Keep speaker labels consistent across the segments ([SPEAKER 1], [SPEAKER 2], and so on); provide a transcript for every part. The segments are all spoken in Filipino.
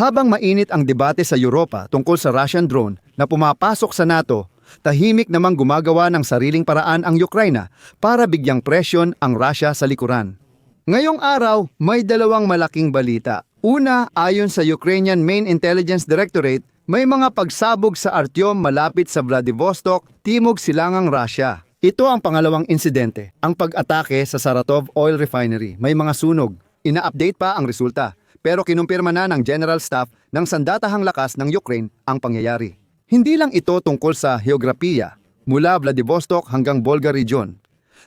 [SPEAKER 1] Habang mainit ang debate sa Europa tungkol sa Russian drone na pumapasok sa NATO, tahimik namang gumagawa ng sariling paraan ang Ukraina para bigyang presyon ang Russia sa likuran. Ngayong araw, may dalawang malaking balita. Una, ayon sa Ukrainian Main Intelligence Directorate, may mga pagsabog sa Artyom malapit sa Vladivostok, timog silangang Russia. Ito ang pangalawang insidente, ang pag-atake sa Saratov Oil Refinery. May mga sunog. Ina-update pa ang resulta, pero kinumpirma na ng General Staff ng sandatahang lakas ng Ukraine ang pangyayari. Hindi lang ito tungkol sa heograpiya, mula Vladivostok hanggang Volga Region.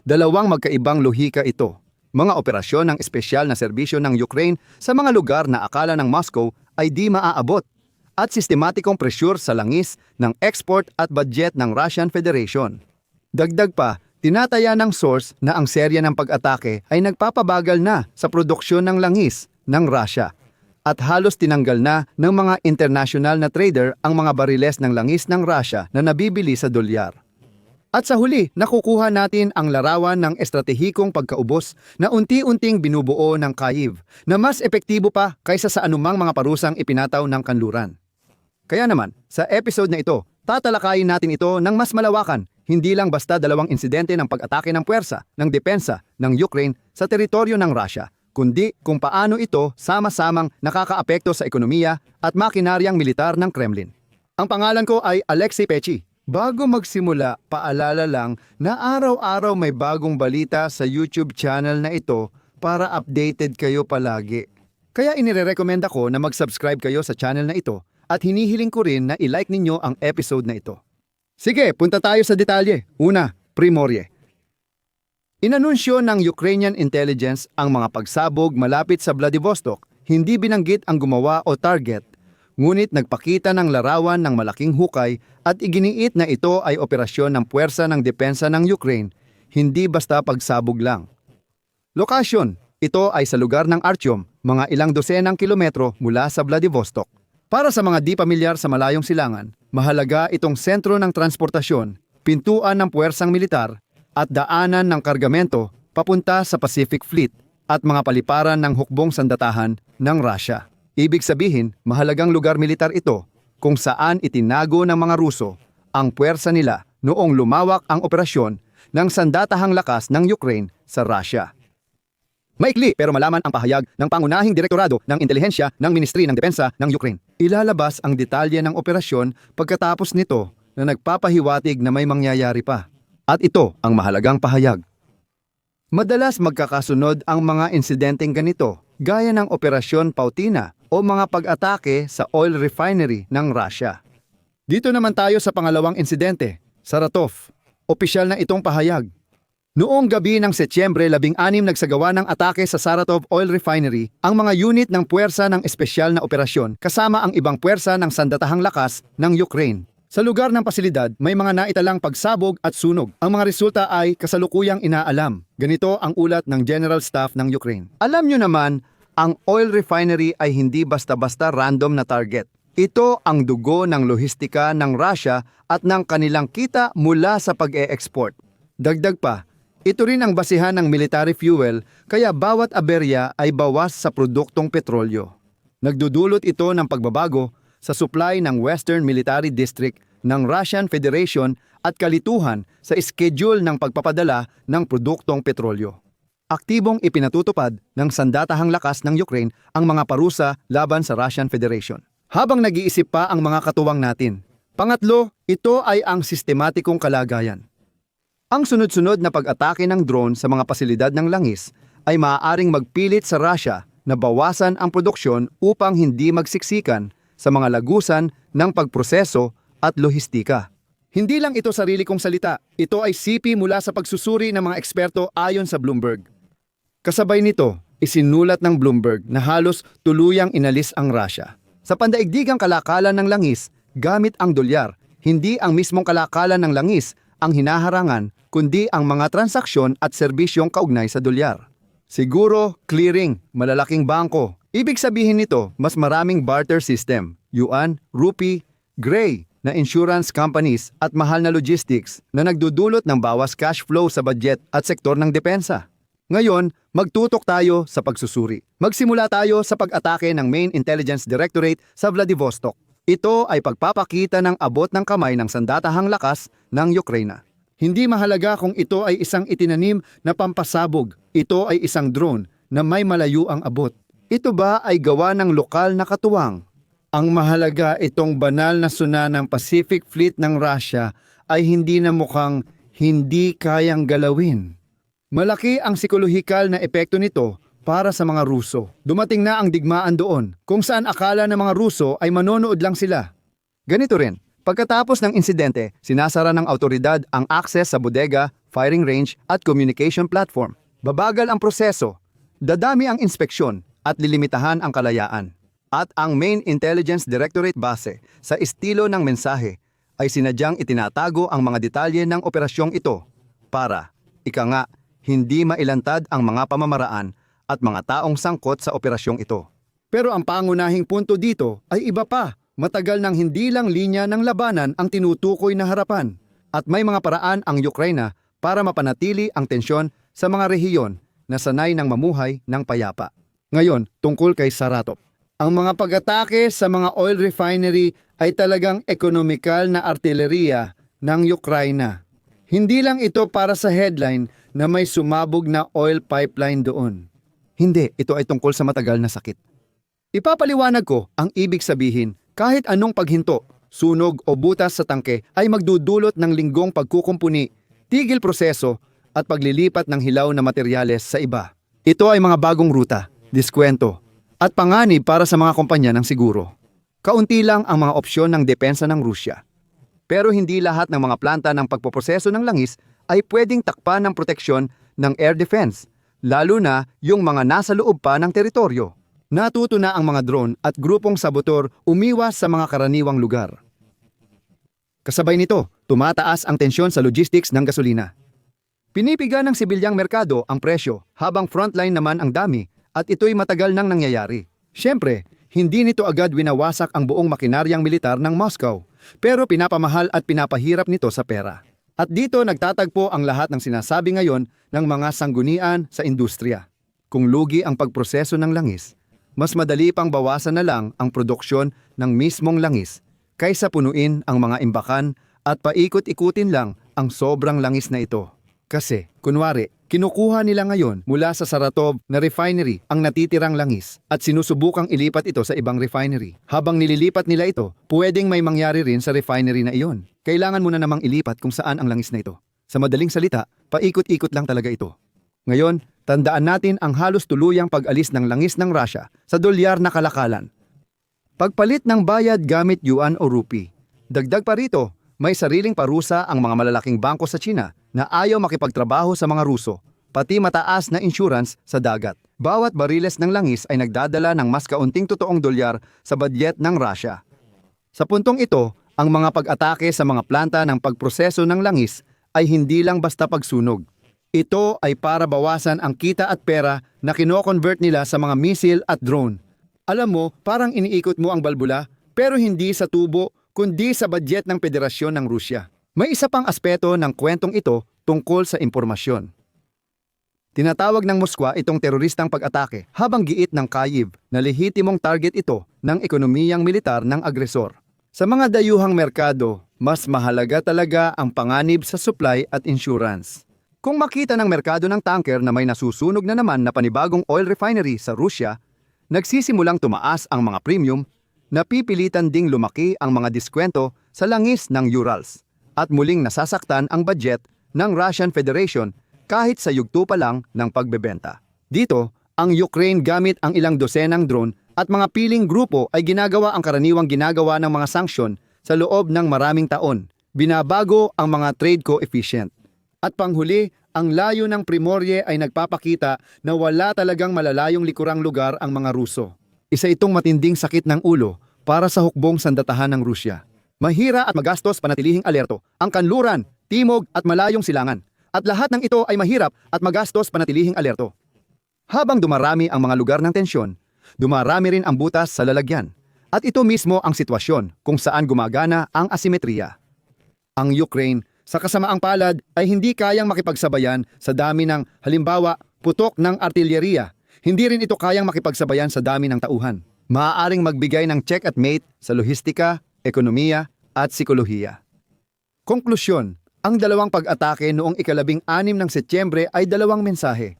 [SPEAKER 1] Dalawang magkaibang lohika ito. Mga operasyon ng espesyal na serbisyo ng Ukraine sa mga lugar na akala ng Moscow ay di maaabot at sistematikong presyur sa langis ng export at budget ng Russian Federation. Dagdag pa, tinataya ng source na ang serya ng pag-atake ay nagpapabagal na sa produksyon ng langis ng Russia at halos tinanggal na ng mga international na trader ang mga bariles ng langis ng Russia na nabibili sa dolyar. At sa huli, nakukuha natin ang larawan ng estratehikong pagkaubos na unti-unting binubuo ng Kyiv na mas epektibo pa kaysa sa anumang mga parusang ipinataw ng kanluran. Kaya naman, sa episode na ito, tatalakayin natin ito ng mas malawakan, hindi lang basta dalawang insidente ng pag-atake ng puwersa ng depensa ng Ukraine sa teritoryo ng Russia, kundi kung paano ito sama-samang nakakaapekto sa ekonomiya at makinaryang militar ng Kremlin. Ang pangalan ko ay Alexei Pechi. Bago magsimula, paalala lang na araw-araw may bagong balita sa YouTube channel na ito para updated kayo palagi. Kaya inirerekomenda ko na mag-subscribe kayo sa channel na ito at hinihiling ko rin na i-like ninyo ang episode na ito. Sige, punta tayo sa detalye. Una, Primorye. Inanunsyo ng Ukrainian intelligence ang mga pagsabog malapit sa Vladivostok. Hindi binanggit ang gumawa o target, ngunit nagpakita ng larawan ng malaking hukay at iginiit na ito ay operasyon ng puwersa ng depensa ng Ukraine, hindi basta pagsabog lang. Lokasyon, ito ay sa lugar ng Artyom, mga ilang dosenang kilometro mula sa Vladivostok. Para sa mga di pamilyar sa malayong silangan, mahalaga itong sentro ng transportasyon, pintuan ng puwersang militar, at daanan ng kargamento papunta sa Pacific Fleet at mga paliparan ng hukbong sandatahan ng Russia. Ibig sabihin, mahalagang lugar militar ito kung saan itinago ng mga Ruso ang puwersa nila noong lumawak ang operasyon ng sandatahang lakas ng Ukraine sa Russia. Maikli pero malaman ang pahayag ng pangunahing direktorado ng intelihensya ng Ministry ng Depensa ng Ukraine. Ilalabas ang detalye ng operasyon pagkatapos nito na nagpapahiwatig na may mangyayari pa. At ito ang mahalagang pahayag. Madalas magkakasunod ang mga insidenteng ganito, gaya ng Operasyon Pautina o mga pag-atake sa oil refinery ng Russia. Dito naman tayo sa pangalawang insidente, Saratov. Opisyal na itong pahayag. Noong gabi ng Setyembre 16 nagsagawa ng atake sa Saratov Oil Refinery ang mga unit ng puwersa ng espesyal na operasyon kasama ang ibang puwersa ng sandatahang lakas ng Ukraine. Sa lugar ng pasilidad, may mga naitalang pagsabog at sunog. Ang mga resulta ay kasalukuyang inaalam. Ganito ang ulat ng General Staff ng Ukraine. Alam nyo naman, ang oil refinery ay hindi basta-basta random na target. Ito ang dugo ng lohistika ng Russia at ng kanilang kita mula sa pag-e-export. Dagdag pa, ito rin ang basihan ng military fuel kaya bawat aberya ay bawas sa produktong petrolyo. Nagdudulot ito ng pagbabago sa supply ng Western Military District ng Russian Federation at kalituhan sa schedule ng pagpapadala ng produktong petrolyo. Aktibong ipinatutupad ng sandatahang lakas ng Ukraine ang mga parusa laban sa Russian Federation. Habang nag-iisip pa ang mga katuwang natin. Pangatlo, ito ay ang sistematikong kalagayan. Ang sunod-sunod na pag-atake ng drone sa mga pasilidad ng langis ay maaaring magpilit sa Russia na bawasan ang produksyon upang hindi magsiksikan sa mga lagusan ng pagproseso at lohistika. Hindi lang ito sarili kong salita, ito ay sipi mula sa pagsusuri ng mga eksperto ayon sa Bloomberg. Kasabay nito, isinulat ng Bloomberg na halos tuluyang inalis ang Russia. Sa pandaigdigang kalakalan ng langis, gamit ang dolyar, hindi ang mismong kalakalan ng langis ang hinaharangan kundi ang mga transaksyon at serbisyong kaugnay sa dolyar. Siguro, clearing, malalaking bangko. Ibig sabihin nito, mas maraming barter system, yuan, rupee, gray, na insurance companies at mahal na logistics na nagdudulot ng bawas cash flow sa budget at sektor ng depensa. Ngayon, magtutok tayo sa pagsusuri. Magsimula tayo sa pag-atake ng Main Intelligence Directorate sa Vladivostok. Ito ay pagpapakita ng abot ng kamay ng sandatahang lakas ng Ukraine. Hindi mahalaga kung ito ay isang itinanim na pampasabog. Ito ay isang drone na may malayo ang abot. Ito ba ay gawa ng lokal na katuwang? Ang mahalaga itong banal na suna ng Pacific Fleet ng Russia ay hindi na mukhang hindi kayang galawin. Malaki ang psikolohikal na epekto nito para sa mga Ruso. Dumating na ang digmaan doon, kung saan akala ng mga Ruso ay manonood lang sila. Ganito rin, pagkatapos ng insidente, sinasara ng autoridad ang access sa bodega, firing range at communication platform. Babagal ang proseso, dadami ang inspeksyon at lilimitahan ang kalayaan. At ang Main Intelligence Directorate base sa estilo ng mensahe ay sinadyang itinatago ang mga detalye ng operasyong ito para, ika nga, hindi mailantad ang mga pamamaraan at mga taong sangkot sa operasyong ito. Pero ang pangunahing punto dito ay iba pa. Matagal nang hindi lang linya ng labanan ang tinutukoy na harapan. At may mga paraan ang Ukraine para mapanatili ang tensyon sa mga rehiyon na sanay ng mamuhay ng payapa. Ngayon, tungkol kay Saratov. Ang mga pag-atake sa mga oil refinery ay talagang ekonomikal na artilleriya ng Ukraine. Hindi lang ito para sa headline na may sumabog na oil pipeline doon. Hindi, ito ay tungkol sa matagal na sakit. Ipapaliwanag ko ang ibig sabihin kahit anong paghinto, sunog o butas sa tangke ay magdudulot ng linggong pagkukumpuni, tigil proseso at paglilipat ng hilaw na materyales sa iba. Ito ay mga bagong ruta, diskwento, at panganib para sa mga kumpanya ng siguro. Kaunti lang ang mga opsyon ng depensa ng Rusya. Pero hindi lahat ng mga planta ng pagpoproseso ng langis ay pwedeng takpan ng proteksyon ng air defense, lalo na yung mga nasa loob pa ng teritoryo. Natuto na ang mga drone at grupong sabotor umiwas sa mga karaniwang lugar. Kasabay nito, tumataas ang tensyon sa logistics ng gasolina. Pinipiga ng sibilyang merkado ang presyo habang frontline naman ang dami at ito'y matagal nang nangyayari. Siyempre, hindi nito agad winawasak ang buong makinaryang militar ng Moscow, pero pinapamahal at pinapahirap nito sa pera. At dito nagtatagpo ang lahat ng sinasabi ngayon ng mga sanggunian sa industriya. Kung lugi ang pagproseso ng langis, mas madali pang bawasan na lang ang produksyon ng mismong langis kaysa punuin ang mga imbakan at paikot-ikutin lang ang sobrang langis na ito. Kasi, kunwari, kinukuha nila ngayon mula sa Saratov na refinery ang natitirang langis at sinusubukang ilipat ito sa ibang refinery. Habang nililipat nila ito, pwedeng may mangyari rin sa refinery na iyon. Kailangan mo na namang ilipat kung saan ang langis na ito. Sa madaling salita, paikot-ikot lang talaga ito. Ngayon, tandaan natin ang halos tuluyang pag-alis ng langis ng Russia sa dolyar na kalakalan. Pagpalit ng bayad gamit yuan o rupee. Dagdag pa rito, may sariling parusa ang mga malalaking bangko sa China na ayaw makipagtrabaho sa mga Ruso, pati mataas na insurance sa dagat. Bawat bariles ng langis ay nagdadala ng mas kaunting totoong dolyar sa budget ng Russia. Sa puntong ito, ang mga pag-atake sa mga planta ng pagproseso ng langis ay hindi lang basta pagsunog. Ito ay para bawasan ang kita at pera na kino-convert nila sa mga misil at drone. Alam mo, parang iniikot mo ang balbula, pero hindi sa tubo, kundi sa budget ng Federasyon ng Rusya. May isa pang aspeto ng kwentong ito tungkol sa impormasyon. Tinatawag ng Moskwa itong teroristang pag-atake habang giit ng Kyiv na lehitimong target ito ng ekonomiyang militar ng agresor. Sa mga dayuhang merkado, mas mahalaga talaga ang panganib sa supply at insurance. Kung makita ng merkado ng tanker na may nasusunog na naman na panibagong oil refinery sa Rusya, nagsisimulang tumaas ang mga premium, napipilitan ding lumaki ang mga diskwento sa langis ng Urals at muling nasasaktan ang budget ng Russian Federation kahit sa yugto pa lang ng pagbebenta. Dito, ang Ukraine gamit ang ilang dosenang drone at mga piling grupo ay ginagawa ang karaniwang ginagawa ng mga sanksyon sa loob ng maraming taon. Binabago ang mga trade coefficient. At panghuli, ang layo ng Primorye ay nagpapakita na wala talagang malalayong likurang lugar ang mga Ruso. Isa itong matinding sakit ng ulo para sa hukbong sandatahan ng Rusya. Mahira at magastos panatilihing alerto ang kanluran, timog at malayong silangan. At lahat ng ito ay mahirap at magastos panatilihing alerto. Habang dumarami ang mga lugar ng tensyon, dumarami rin ang butas sa lalagyan. At ito mismo ang sitwasyon kung saan gumagana ang asimetriya. Ang Ukraine, sa kasamaang palad, ay hindi kayang makipagsabayan sa dami ng, halimbawa, putok ng artilyeriya. Hindi rin ito kayang makipagsabayan sa dami ng tauhan. Maaaring magbigay ng check at mate sa lohistika, ekonomiya, at psikolohiya. Konklusyon, ang dalawang pag-atake noong ikalabing anim ng Setyembre ay dalawang mensahe.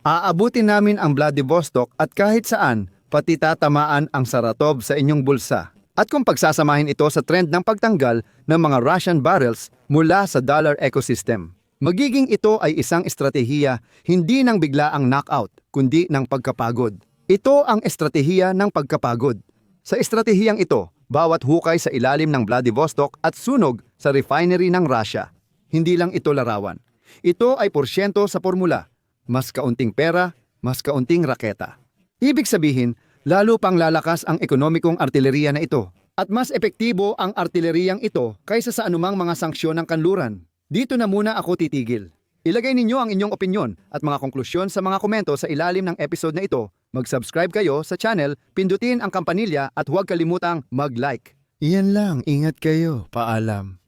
[SPEAKER 1] Aabutin namin ang Vladivostok at kahit saan, pati tatamaan ang Saratov sa inyong bulsa. At kung pagsasamahin ito sa trend ng pagtanggal ng mga Russian barrels mula sa dollar ecosystem, magiging ito ay isang estratehiya hindi ng biglaang knockout, kundi ng pagkapagod. Ito ang estratehiya ng pagkapagod. Sa estratehiyang ito, bawat hukay sa ilalim ng Vladivostok at sunog sa refinery ng Russia. Hindi lang ito larawan. Ito ay porsyento sa formula. Mas kaunting pera, mas kaunting raketa. Ibig sabihin, lalo pang lalakas ang ekonomikong artileriya na ito. At mas epektibo ang artileriyang ito kaysa sa anumang mga sanksyon ng kanluran. Dito na muna ako titigil. Ilagay ninyo ang inyong opinyon at mga konklusyon sa mga komento sa ilalim ng episode na ito. Mag-subscribe kayo sa channel, pindutin ang kampanilya at huwag kalimutang mag-like. Iyan lang, ingat kayo. Paalam.